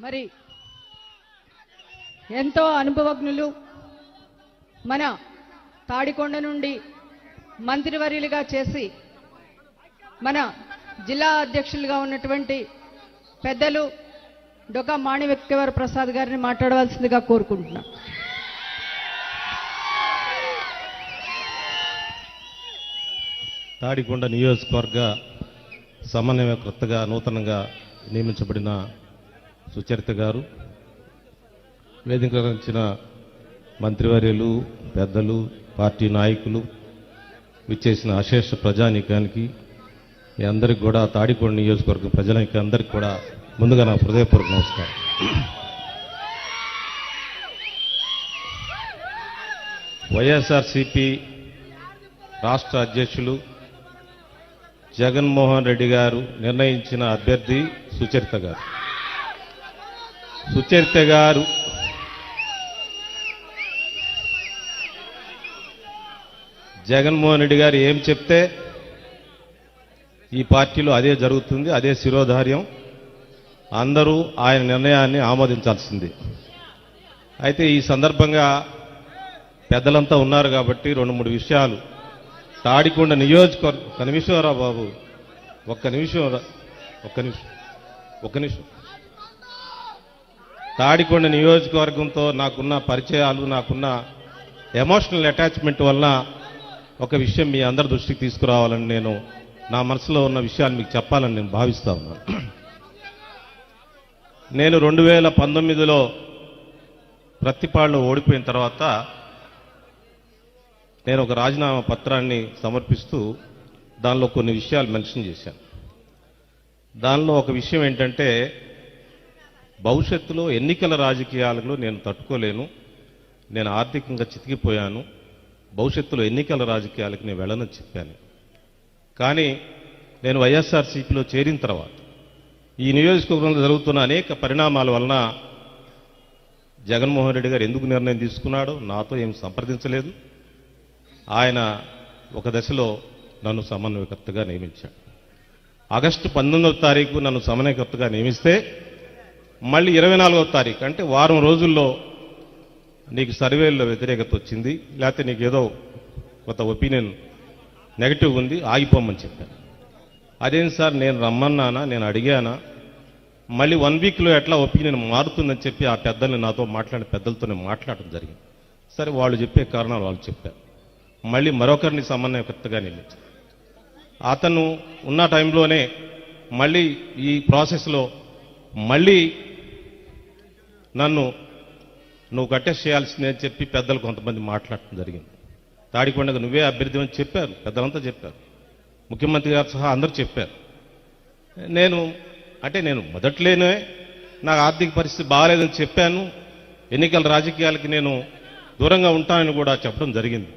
మరి ఎంతో అనుభవజ్ఞులు మన తాడికొండ నుండి మంత్రివర్యులుగా చేసి మన జిల్లా అధ్యక్షులుగా ఉన్నటువంటి పెద్దలు డొక మాణివ్యక్తివర ప్రసాద్ గారిని మాట్లాడవలసిందిగా కోరుకుంటున్నా. తాడికొండ నియోజకవర్గ సమన్వయకర్తగా నూతనంగా నియమించబడిన సుచరిత గారు వేదికరించిన మంత్రివర్యులు పెద్దలు పార్టీ నాయకులు విచ్చేసిన అశేష ప్రజానీకానికి మీ అందరికి కూడా తాడికొండ నియోజకవర్గం ప్రజలకి అందరికి కూడా ముందుగా నా హృదయపూర్వక నమస్కారం. వైఎస్ఆర్సిపి రాష్ట్ర అధ్యక్షులు జగన్మోహన్ రెడ్డి గారు నిర్ణయించిన అభ్యర్థి సుచరిత గారు. సుచరిత గారు. జగన్మోహన్ రెడ్డి గారు ఏం చెప్తే ఈ పార్టీలో అదే జరుగుతుంది అదే శిరోధార్యం. అందరూ ఆయన నిర్ణయాన్ని ఆమోదించాల్సింది. అయితే ఈ సందర్భంగా పెద్దలంతా ఉన్నారు కాబట్టి రెండు మూడు విషయాలు. తాడికొండ నియోజకవర్గం ఒక నిమిషం రా బాబు. ఒక్క నిమిషం రా ఒక్క నిమిషం ఒక్క నిమిషం. తాడికొండ నియోజకవర్గంతో నాకున్న పరిచయాలు నాకున్న ఎమోషనల్ అటాచ్మెంట్ వలన ఒక విషయం మీ అందరి దృష్టికి తీసుకురావాలని నేను నా మనసులో ఉన్న విషయాలు మీకు చెప్పాలని నేను భావిస్తా ఉన్నాను. నేను రెండు వేల పంతొమ్మిదిలో ప్రతిపాడులో ఓడిపోయిన తర్వాత నేను ఒక రాజీనామా పత్రాన్ని సమర్పిస్తూ దానిలో కొన్ని విషయాలు మెన్షన్ చేశాను. దానిలో ఒక విషయం ఏంటంటే భవిష్యత్తులో ఎన్నికల రాజకీయాలలో నేను తట్టుకోలేను. నేను ఆర్థికంగా చితికిపోయాను. భవిష్యత్తులో ఎన్నికల రాజకీయాలకు నేను వెళ్ళనని చెప్పాను. కానీ నేను వైఎస్ఆర్సీపీలో చేరిన తర్వాత ఈ నియోజకవర్గంలో జరుగుతున్న అనేక పరిణామాల వలన జగన్మోహన్ రెడ్డి గారు ఎందుకు నిర్ణయం తీసుకున్నాడో నాతో ఏం సంప్రదించలేదు. ఆయన ఒక దశలో నన్ను సమన్వయకర్తగా నియమించాడు. ఆగస్టు పంతొమ్మిదవ తారీఖు నన్ను సమన్వయకర్తగా నియమిస్తే మళ్ళీ ఇరవై నాలుగో తారీఖు అంటే వారం రోజుల్లో నీకు సర్వేల్లో వ్యతిరేకత వచ్చింది లేకపోతే నీకు ఏదో కొంత ఒపీనియన్ నెగటివ్ ఉంది ఆగిపోమని చెప్పాను అదేం సార్ నేను రమ్మన్నానా నేను అడిగానా? మళ్ళీ వన్ వీక్లో ఎట్లా ఒపీనియన్ మారుతుందని చెప్పి ఆ పెద్దల్ని నాతో మాట్లాడిన పెద్దలతో మాట్లాడడం జరిగింది. సరే వాళ్ళు చెప్పే కారణాలు వాళ్ళు చెప్పారు. మళ్ళీ మరొకరిని సమన్వయకర్తగా నియమించారు. అతను ఉన్న టైంలోనే మళ్ళీ ఈ ప్రాసెస్లో మళ్ళీ నన్ను నువ్వు కట్టేసి చేయాల్సిందే అని చెప్పి పెద్దలు కొంతమంది మాట్లాడటం జరిగింది. తాడికొండగా నువ్వే అభ్యర్థి అని చెప్పారు. పెద్దలంతా చెప్పారు. ముఖ్యమంత్రి గారు సహా అందరూ చెప్పారు. నేను అంటే నేను మొదట్లోనే నాకు ఆర్థిక పరిస్థితి బాగాలేదని చెప్పాను. ఎన్నికల రాజకీయాలకి నేను దూరంగా ఉంటానని కూడా చెప్పడం జరిగింది.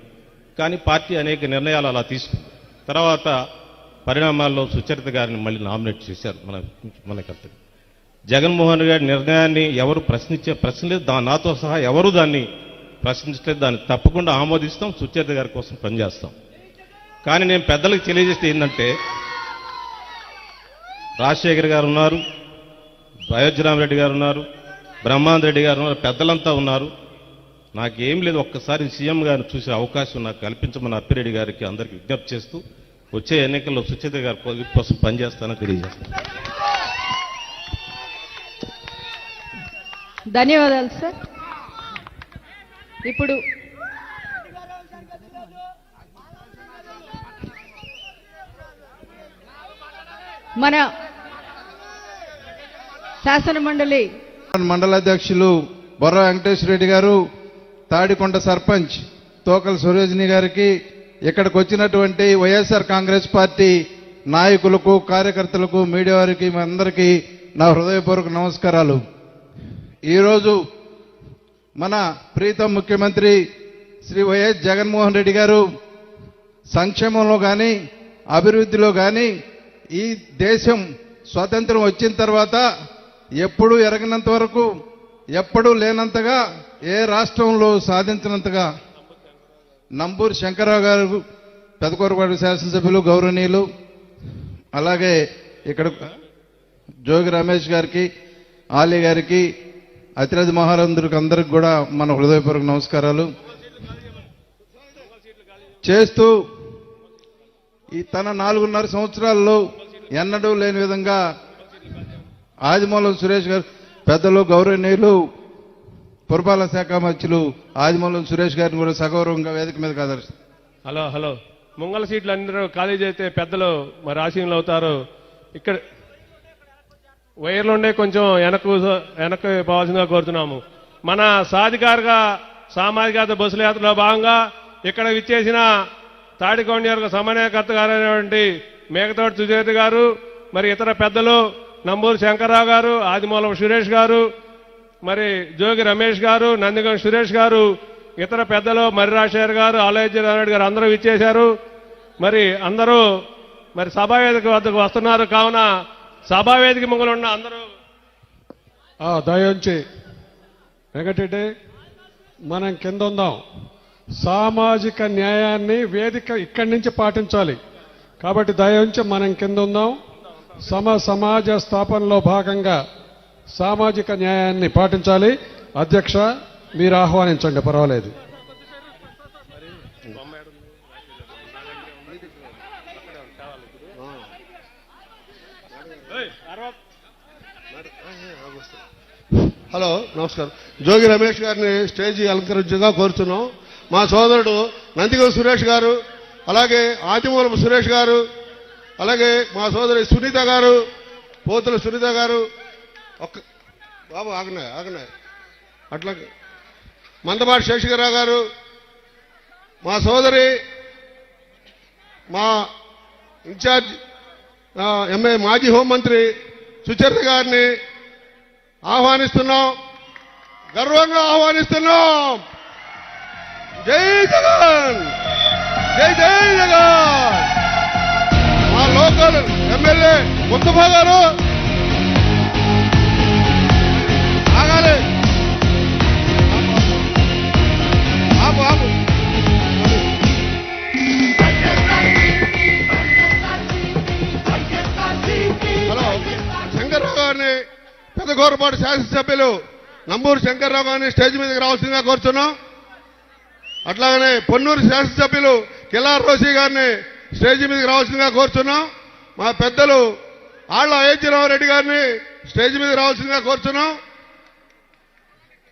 కానీ పార్టీ అనేక నిర్ణయాలు అలా తీసుకుంది. తర్వాత పరిణామాల్లో సుచరిత గారిని మళ్ళీ నామినేట్ చేశారు మన మన కర్తవ్యం జగన్మోహన్ గారి నిర్ణయాన్ని ఎవరు ప్రశ్నించే ప్రశ్న లేదు. దా నాతో సహా ఎవరు దాన్ని ప్రశ్నించలేదు దాన్ని తప్పకుండా ఆమోదిస్తాం. సుచరిత గారి కోసం పనిచేస్తాం. కానీ నేను పెద్దలకు తెలియజేస్తే ఏంటంటే రాజశేఖర్ గారు ఉన్నారు అయోధ్యరామరెడ్డి గారు ఉన్నారు బ్రహ్మాంద్ రెడ్డి గారు ఉన్నారు పెద్దలంతా ఉన్నారు. నాకేం లేదు. ఒక్కసారి సీఎం గారిని చూసే అవకాశం నాకు కల్పించమని అప్పిరెడ్డి గారికి అందరికి విజ్ఞప్తి చేస్తూ వచ్చే ఎన్నికల్లో సుచేత గారి కోసం పనిచేస్తానని తెలియజేస్తాను. ధన్యవాదాలు సార్. ఇప్పుడు మన శాసన మండలి మండల అధ్యక్షులు బొర్ర వెంకటేశ్వర రెడ్డి గారు తాడికొండ సర్పంచ్ తోకల సురేజ్ని గారికి ఇక్కడికి వచ్చినటువంటి వైఎస్ఆర్ కాంగ్రెస్ పార్టీ నాయకులకు కార్యకర్తలకు మీడియా వారికి మీ అందరికీ నా హృదయపూర్వక నమస్కారాలు. ఈరోజు మన ప్రీతం ముఖ్యమంత్రి శ్రీ వైఎస్ జగన్మోహన్ రెడ్డి గారు సంక్షేమంలో కానీ అభివృద్ధిలో కానీ ఈ దేశం స్వాతంత్రం వచ్చిన తర్వాత ఎప్పుడూ ఎరగనంత వరకు ఎప్పుడూ లేనంతగా ఏ రాష్ట్రంలో సాధించినంతగా నంబూరు శంకరరావు గారు పెదకూరపాడు శాసనసభ్యులు గౌరవనీయులు అలాగే ఇక్కడ జోగి రమేష్ గారికి ఆలీ గారికి అతిరథ మహారందుడికి అందరికి కూడా మన హృదయపూర్వక నమస్కారాలు. చేస్తూ ఈ తన నాలుగున్నర సంవత్సరాల్లో ఎన్నడూ లేని విధంగా ఆదిమూలం సురేష్ గారు పెద్దలు గౌరవనీయులు పురపాలక శాఖ మంత్రులు ఆదిమూలం సురేష్ గారిని కూడా సగౌరవంగా వేదిక మీద కదరు హలో హలో. ముంగల సీట్లు అందరూ ఖాళీ చేస్తే పెద్దలు మరి ఆశీనులు అవుతారు. ఇక్కడ వైర్లు ఉండే కొంచెం వెనక్కు వెనక్కి పోవాల్సిందిగా కోరుతున్నాము. మన సాధికారిగా సామాజిక బస్సుల యాత్రలో భాగంగా ఇక్కడ విచ్చేసిన తాడికొండ యొక్క సమన్వయకర్త గారైనటువంటి మేకతోటి సుజేత గారు మరి ఇతర పెద్దలు నంబూరు శంకర్రావు గారు ఆదిమూలం సురేష్ గారు మరి జోగి రమేష్ గారు నందిగం సురేష్ గారు ఇతర పెద్దలు మరి రాజశేఖర్ గారు ఆలయ గారు అందరూ ఇచ్చేశారు మరి అందరూ మరి సభావేదిక వద్దకు వస్తున్నారు. కావున సభావేదిక ముంగలు ఉన్న అందరూ ఆ దయించి వెంకటరెడ్డి మనం కింద ఉందాం సామాజిక న్యాయాన్ని వేదిక ఇక్కడి నుంచి పాటించాలి. కాబట్టి దయించి మనం కింద ఉందాం సమ సమాజ స్థాపనలో భాగంగా సామాజిక న్యాయాన్ని పాటించాలి. అధ్యక్ష మీరు ఆహ్వానించండి పర్వాలేదు. హలో నమస్కారం. జోగి రమేష్ గారిని స్టేజీ అలంకరించగా కోరుతున్నాం. మా సోదరుడు నందిగం సురేష్ గారు అలాగే ఆదిమూలపు సురేష్ గారు అలాగే మా సోదరి సునీత గారు పోతుల సునీత గారు ఒక్క బాబు ఆగనాయి ఆగనాయి అట్లాగే మందపాటి శేషకరావు గారు మా సోదరి మా ఇన్ఛార్జ్ ఎంఏ మాజీ హోంమంత్రి సుచరిత గారిని ఆహ్వానిస్తున్నాం. గర్వంగా ఆహ్వానిస్తున్నాం. జై జగన్! జై జై జగన్! మా లోకల్ ఎమ్మెల్యే ముస్తఫా గారు. పెద్దగోరపాటు శాసనసభ్యులు నంబూరు శంకర్రావు గారిని స్టేజ్ మీదకి రావాల్సిందిగా కోరుతున్నాం. అట్లాగనే పొన్నూరు శాసనసభ్యులు కిలార్ రోషి గారిని స్టేజ్ మీదకి రావాల్సిందిగా కోరుతున్నాం. మా పెద్దలు ఆళ్ళ అయోధ్యరావు రెడ్డి గారిని స్టేజ్ మీద రావాల్సిందిగా కోరుతున్నాం.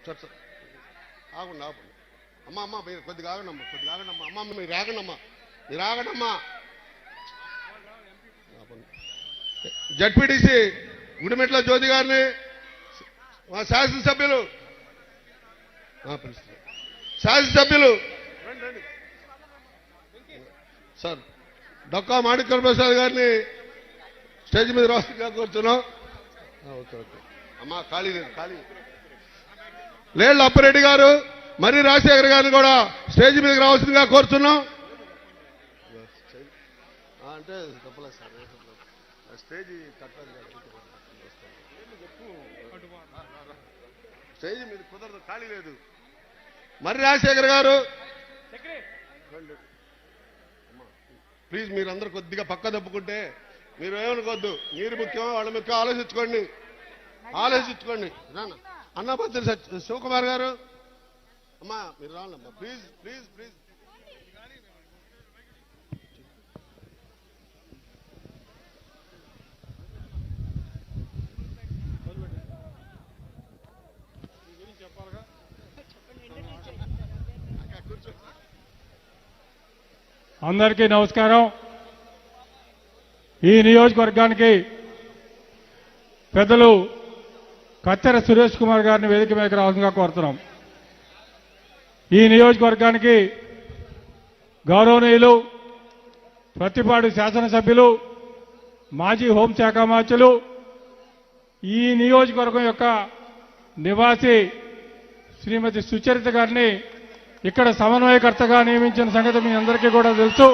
సార్, ఆగండి ఆగండి అమ్మా అమ్మ మీరు కొద్దిగా ఆగండమ్మా కొద్దిగా ఆగండమ్మా అమ్మ మీరు ఆగండమ్మా మీరు ఆగండమ్మా. జడ్పీటీసీ గుడిమెట్ల జ్యోతి గారిని మా శాసనసభ్యులు. శాసనసభ్యులు. సార్ డొక్కా మాణిక్యం ప్రసాద్ గారిని స్టేజ్ మీద రాష్ట్రంగా కోరుతున్నాం. Okay okay. అమ్మా ఖాళీ లేదు ఖాళీ. లేళ్ళు అప్పారెడ్డి గారు మరి రాజశేఖర్ గారిని కూడా స్టేజ్ మీదకి రావాల్సిందిగా కోరుతున్నాం. అంటే స్టేజ్ కట్టాలి స్టేజ్ మీద కుదరదు ఖాళీ లేదు. మరి రాజశేఖర్ గారు అమ్మా, ప్లీజ్ మీరందరూ కొద్దిగా పక్క తప్పుకుంటే మీరు ఏమనుకోద్దు మీరు ముఖ్యం వాళ్ళ ముఖ్యం ఆలోచించుకోండి. ఆలోచించుకోండి. రాన్న అన్నపత్రి సత్- శివకుమార్ గారు. అమ్మా మీరు రావాలమ్మా. Please please please. అందరికీ నమస్కారం. ఈ నియోజకవర్గానికి పెద్దలు కత్తెర సురేష్ కుమార్ గారిని వేదిక మీదకి రావాల్సిందిగా కోరుతున్నాం. ఈ నియోజకవర్గానికి గౌరవనీయులు ప్రతిపాడు శాసనసభ్యులు మాజీ హోంశాఖ మంత్రులు ఈ నియోజకవర్గం యొక్క నివాసి శ్రీమతి సుచరిత గారిని ఇక్కడ సమన్వయకర్తగా నియమించిన సంగతి మీ అందరికీ కూడా తెలుసు.